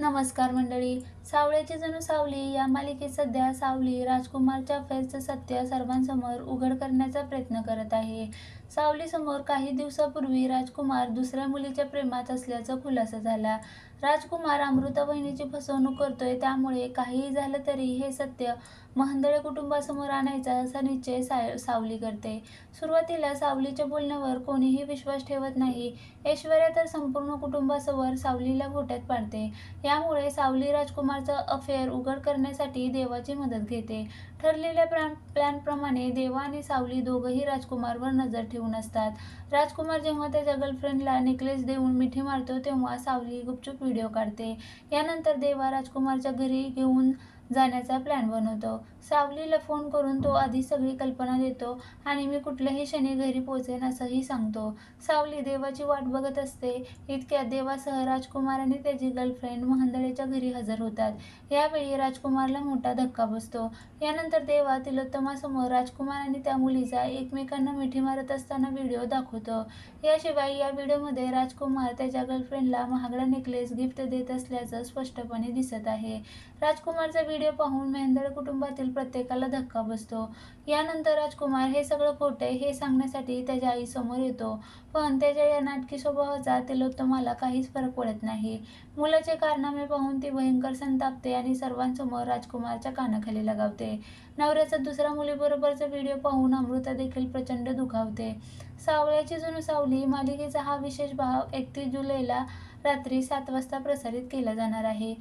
नमस्कार मंडळी. सावळ्याची जणू सावली या मालिकेत सध्या सावली राजकुमारच्या अफेअरचं सत्य सर्वांसमोर उघड करण्याचा प्रयत्न करत आहे. सावलीसमोर काही दिवसापूर्वी राजकुमार दुसऱ्या मुलीच्या प्रेमात असल्याचा खुलासा झाला. राजकुमार अमृता बहिणीची फसवणूक करतोय त्यामुळे काहीही झालं तरी हे सत्य महंदळे कुटुंबासमोर आणायचा असा निश्चय सा सावली करते. सुरुवातीला सावलीच्या बोलण्यावर कोणीही विश्वास ठेवत नाही. ऐश्वर्या तर संपूर्ण कुटुंबासमोर सावलीला घोट्यात पाडते. यामुळे सावली राजकुमारचं अफेअर उघड करण्यासाठी देवाची मदत घेते. ठरलेल्या प्लॅन प्लॅनप्रमाणे देवा आणि सावली दोघंही राजकुमारवर नजर ठेवून असतात. राजकुमार जेव्हा त्याच्या गर्लफ्रेंडला नेकलेस देऊन मिठी मारतो तेव्हा सावली गुपचूप व्हिडिओ काढते. यानंतर देवा राजकुमारच्या घरी घेऊन जाण्याचा प्लॅन बनवतो. सावलीला फोन करून तो आधी सगळी कल्पना देतो आणि मी कुठल्याही क्षणी घरी पोहोचेन असंही सांगतो. सावली देवाची वाट बघत असते. इतक्यात देवासह राजकुमार आणि त्याची गर्लफ्रेंड महंदळेच्या घरी हजर होतात. यावेळी राजकुमारला मोठा धक्का बसतो. यानंतर देवा तिलोत्तमासमोर राजकुमार आणि त्या मुलीचा एकमेकांना मिठी मारत असताना व्हिडिओ दाखवतो. याशिवाय या व्हिडिओमध्ये राजकुमार त्याच्या गर्लफ्रेंडला महागडा नेकलेस गिफ्ट देत असल्याचं स्पष्टपणे दिसत आहे. राजकुमारचा व्हिडिओ पाहून मेहंदळ कुटुंबातील प्रत्येकाला धक्का बसतो. यानंतर राजकुमार हे सगळं खोटं हे सांगण्यासाठी त्याच्या आईसमोर येतो. पण त्याच्या या नाटकी स्वभावाचा तिलोत्तमाला काहीच फरक पडत नाही. मुलाचे कारनामे पाहून ती भयंकर संतापते आणि सर्वांसमोर राजकुमारच्या कानाखाली लगावते. नवऱ्याचा दुसऱ्या मुलीबरोबरचा व्हिडिओ पाहून अमृता देखील प्रचंड दुखावते. सावळ्याची जुनू सावली मालिकेचा हा विशेष भाग एकतीस जुलैला रात्री सात वाजता प्रसारित केला जाणार आहे.